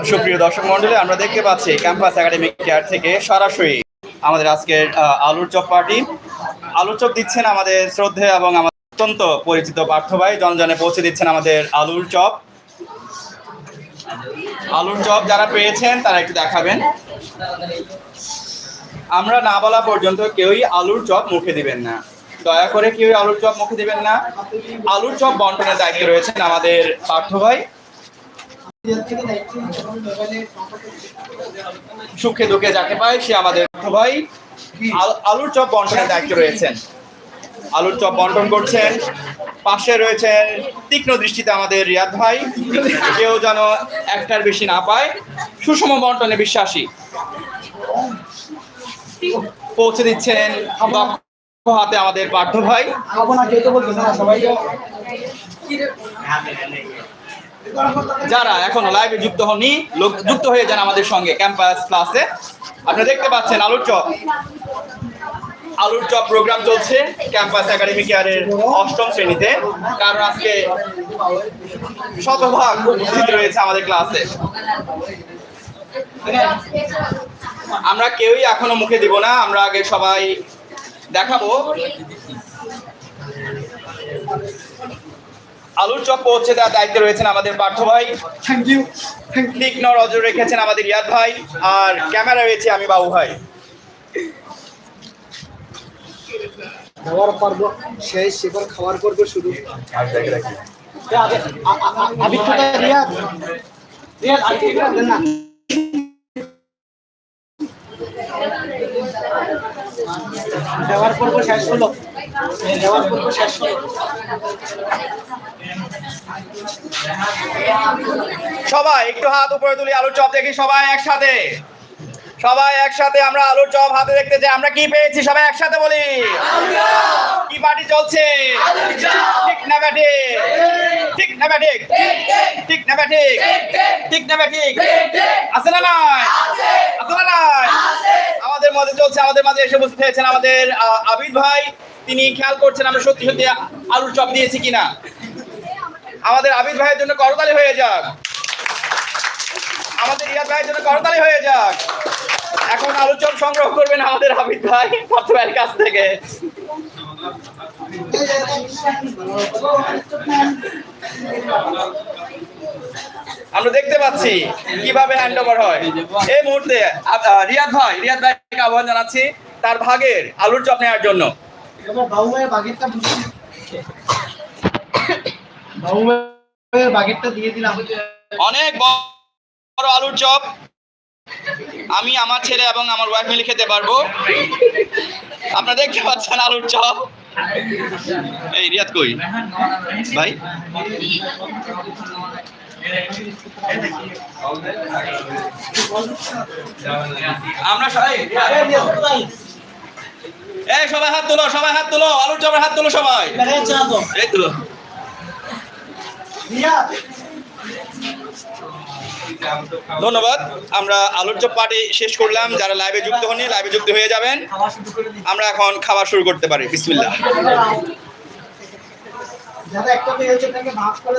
সুপ্রিয় দর্শক মন্ডলী আমরা দেখতে পাচ্ছি ক্যাম্পাস একাডেমিক কেয়ার থেকে সরাসরি আমাদের আজকের আলুর চপ পার্টি আলুর চপ দিচ্ছেন আমাদের শ্রদ্ধে এবং আমাদের অত্যন্ত পরিচিত পার্থ ভাই। জনজনে পৌঁছে দিচ্ছেন আমাদের আলুর চপ। আলুর চপ যারা পেয়েছেন, তারা একটু দেখাবেন। আমরা না বলা পর্যন্ত কেউই আলুর চপ মুখে দিবেন না। দয়া করে কেউই আলুর চপ মুখে দিবেন না। আলুর চপ বন্টনের দায়িত্বে রয়েছেন আমাদের পার্থ ভাই। সুখে দুঃখে যাকে পায় সে আমাদের ভাই। আল- আলুর চপ বন্টনের দায়িত্ব রয়েছেন। আলুর চপ বন্টন করছেন। পাশে রয়েছেন তীক্ষ্ণ দৃষ্টিতে আমাদের রিয়াদ ভাই। কেউ যেন একটার বেশি না পায়। সুষম বন্টনে বিশ্বাসী। পৌঁছে দিচ্ছেন হাতে আমাদের পার্থ ভাই। যারা এখনও লাইভে যুক্ত হননি যুক্ত হয়ে যান আমাদের সঙ্গে ক্যাম্পাস ক্লাসে আপনারা দেখতে পাচ্ছেন আলুর চপ। আলুর চপ প্রোগ্রাম চলছে ক্যাম্পাস একাডেমি কেয়ারের অষ্টম শ্রেণীতে। কারণ আজকে শতভাগ উপস্থিত রয়েছে আমাদের ক্লাসে আমরা কেউই এখনও মুখে দিব না, আমরা আগে সবাই দেখাবো। আলুর চপ পৌঁছে দেওয়ার দায়িত্বে রয়েছেন আমাদের পার্থ ভাই। থ্যাংক ইউ তীক্ষ্ণ নজর রেখেছেন আমাদের ইয়াদ ভাই আর ক্যামেরা রয়েছে আমি বাবু ভাই। খাওয়ার পর্ব শেষ এবার খাওয়ার শুরু। আবিত্রটা রিয়াদ। রিয়াদ না। দেওয়ার পর্ব শেষ হলো। সবাই একটু হাত উপরে তুলি, আলুর চপ দেখি সবাই একসাথে। সবাই একসাথে, আমরা আলুর চপ হাতে দেখতে চাই আমরা কি পেয়েছি? সবাই একসাথে বলি। কি পার্টি চলছে? ঠিক না ব্যাঠিক ঠিক না ব্যাঠিক ঠিক না ব্যাঠিক ঠিক না ব্যাঠিক আছে না নাই? আছে না নাই? আমাদের মধ্যে চলছে, আমাদের মাঝে এসে উপস্থিত হয়েছেন আমাদের আবিদ ভাই। তিনি খেয়াল করছেন আমরা সত্যি সত্যি আলুর চপ দিয়েছি কিনা? আমাদের আবিদ ভাইয়ের জন্য করতালি হয়ে যাক। আমাদের রিয়াদ ভাইয়ের জন্য করতালি হয়ে যাক। এখন আলুর চপ সংগ্রহ করবেন আমাদের আবিদ ভাই পার্থ ভাইয়ের কাছ থেকে। আমরা দেখতে পাচ্ছি কীভাবে হ্যান্ড ওভার হয়। এই মুহূর্তে রিয়াদ ভাই, রিয়াদ ভাইকে আহ্বান জানাচ্ছি তার ভাগের আলুর চপ নেওয়ার জন্য। এবার বাবু ভাইয়ের বাগেটটা বুঝছি বাবু ভাইয়ের বাগেটটা দিয়ে দিলাম। অনেক বড় আলুর চপ। আমি আমার ছেলে এবং আমার ওয়াইফ মিলে খেতে পারব। আপনারা দেখতে পাচ্ছেন আলুর চপ। এই রিয়াদ কই? ভাই? আমরা সবাই এই সবাই হাত তুলো সবাই হাত তুলো আলুর চপের হাত তুলো সবাই। এই তুলো। ধন্যবাদ। আমরা আলুর চপ পার্টি শেষ করলাম। যারা লাইভে যুক্ত হননি লাইভে যুক্ত হয়ে যাবেন। আমরা এখন খাবার শুরু করতে পারি। বিসমিল্লাহ। দাদা একটা পেয়েছে তাকে ভাগ করে